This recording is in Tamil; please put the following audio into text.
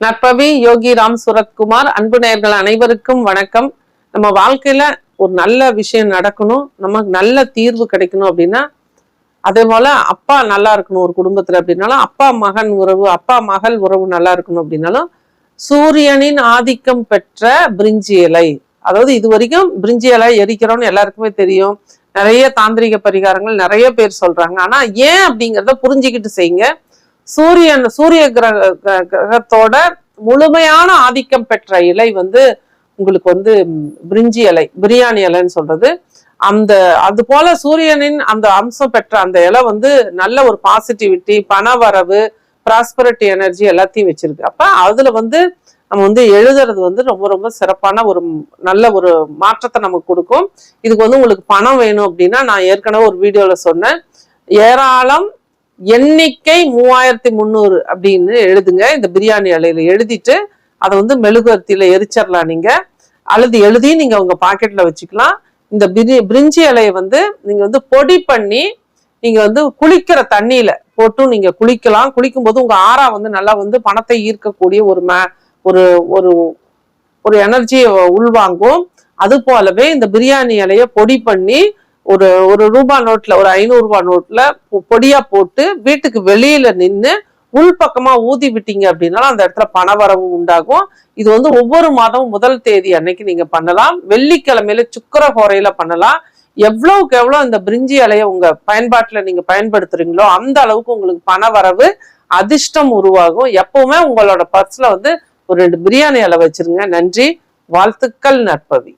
நற்பவி யோகி ராம் சுரத்குமார் அன்பு நேர்கள் அனைவருக்கும் வணக்கம். நம்ம வாழ்க்கையில ஒரு நல்ல விஷயம் நடக்கணும் நமக்கு நல்ல தீர்வு கிடைக்கணும் அப்படின்னா அதே போல அப்பா நல்லா இருக்கணும் ஒரு குடும்பத்துல அப்படின்னாலும் அப்பா மகன் உறவு அப்பா மகள் உறவு நல்லா இருக்கணும் அப்படின்னாலும் சூரியனின் ஆதிக்கம் பெற்ற பிரிஞ்சி இலை. அதாவது இது வரைக்கும் பிரிஞ்சி இலை எரிக்கிறோம்னு எல்லாருக்குமே தெரியும். நிறைய தாந்திரிக பரிகாரங்கள் நிறைய பேர் சொல்றாங்க. ஆனா ஏன் அப்படிங்கிறத புரிஞ்சுக்கிட்டு செய்யுங்க. சூரியன் சூரிய கிரக கிரகத்தோட முழுமையான ஆதிக்கம் பெற்ற இலை வந்து உங்களுக்கு வந்து பிரிஞ்சி இலை பிரியாணி இலைன்னு சொல்றது. அந்த அது போல சூரியனின் அந்த அம்சம் பெற்ற அந்த இலை வந்து நல்ல ஒரு பாசிட்டிவிட்டி பண வரவு ப்ராஸ்பரிட்டி எனர்ஜி எல்லாத்தையும் வச்சிருக்கு. அப்ப அதுல வந்து நம்ம வந்து எழுதுறது வந்து ரொம்ப ரொம்ப சிறப்பான ஒரு நல்ல ஒரு மாற்றத்தை நமக்கு கொடுக்கும். இதுக்கு வந்து உங்களுக்கு பணம் வேணும் அப்படின்னா நான் ஏற்கனவே ஒரு வீடியோல சொன்னேன். ஏராளம் எண்ணிக்கை மூவாயிரத்தி முந்நூறு அப்படின்னு எழுதுங்க. இந்த பிரியாணி அலையில எழுதிட்டு அதை வந்து மெழுகுவர்த்தியில எரிச்சிடலாம் நீங்க. அல்லது எழுதி நீங்க உங்க பாக்கெட்ல வச்சுக்கலாம். இந்த பிரி பிரிஞ்சி இலையை வந்து நீங்க வந்து பொடி பண்ணி நீங்க வந்து குளிக்கிற தண்ணியில போட்டும் நீங்க குளிக்கலாம். குளிக்கும் போது உங்க ஆறா வந்து நல்லா வந்து பணத்தை ஈர்க்கக்கூடிய ஒரு ம ஒரு ஒரு ஒரு எனர்ஜியை உள்வாங்கும். அது போலவே இந்த பிரியாணி இலைய பொடி பண்ணி ஒரு ஒரு ரூபா நோட்ல ஒரு ஐநூறு ரூபாய் நோட்ல பொடியா போட்டு வீட்டுக்கு வெளியில நின்று உள்பக்கமா ஊதி விட்டீங்க அப்படின்னாலும் அந்த இடத்துல பண வரவு உண்டாகும். இது வந்து ஒவ்வொரு மாதமும் முதல் தேதி அன்னைக்கு நீங்க பண்ணலாம். வெள்ளிக்கிழமையில சுக்கர கோரையில பண்ணலாம். எவ்வளவுக்கு எவ்வளவு இந்த பிரிஞ்சி இலைய உங்க பயன்பாட்டுல நீங்க பயன்படுத்துறீங்களோ அந்த அளவுக்கு உங்களுக்கு பண வரவு அதிர்ஷ்டம் உருவாகும். எப்பவுமே உங்களோட பர்ஸ்ல வந்து ஒரு ரெண்டு பிரியாணி இலை வச்சிருங்க. நன்றி. வாழ்த்துக்கள் நற்பவி.